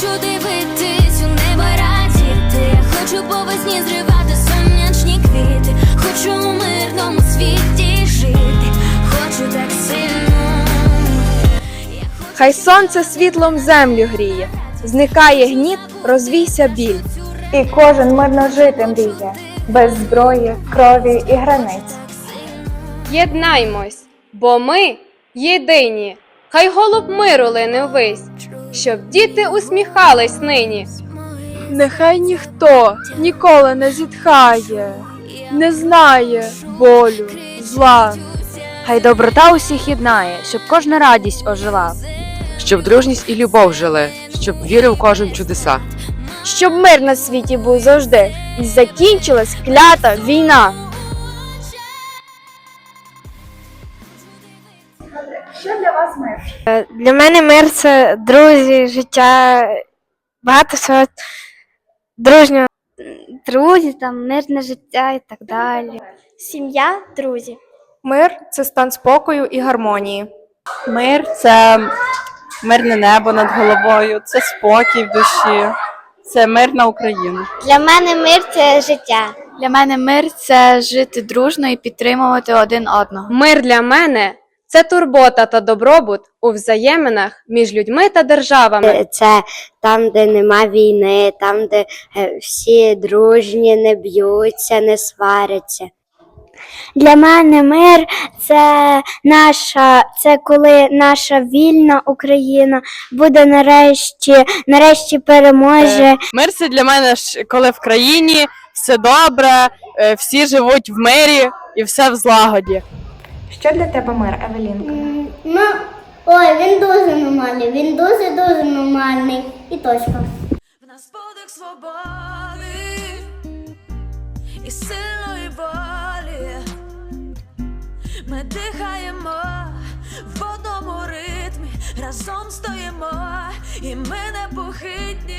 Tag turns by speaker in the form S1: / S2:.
S1: хочу дивитись у небо радіти. Я хочу по весні зривати сонячні квіти. Хочу у мирному світі жити. Хочу так сильно.
S2: Хай сонце світлом землю гріє, зникає гніт, розвійся біль.
S3: І кожен мирно жити мріє, без зброї, крові і границь.
S2: Єднаймось, бо ми єдині. Хай голуб миру лине ввись, щоб діти усміхались нині. Нехай ніхто ніколи не зітхає, не знає болю, зла.
S4: Хай доброта усіх єднає, щоб кожна радість ожила.
S5: щоб дружність і любов жили, щоб вірив кожен чудеса.
S2: Щоб мир на світі був завжди, і закінчилась клята війна.
S3: Для вас мир?
S6: Для мене мир це друзі, життя, багато всього дружнього. Друзі, там, мирне життя і так далі. Сім'я, друзі.
S2: Мир це стан спокою і гармонії.
S7: Мир це мирне небо над головою, це спокій в душі, це мир на Україну.
S6: Для мене мир це життя.
S4: Для мене мир це жити дружно і підтримувати один одного.
S2: Мир для мене це турбота та добробут у взаєминах між людьми та державами.
S6: Це там, де нема війни, там, де е, всі дружні, не б'ються, не сваряться. Для мене мир це наша, це коли наша вільна Україна буде нарешті, нарешті переможе.
S7: Мир це для мене коли в країні все добре, е, всі живуть в мирі і все в злагоді.
S3: Що для тебе мир, Евелінка?
S6: Ну, ой, він дуже нормальний, він дуже дуже нормальний. І точка.
S1: В нас подих свободи і сильної волі. Ми дихаємо в одному ритмі, разом стоїмо, і ми непохитні,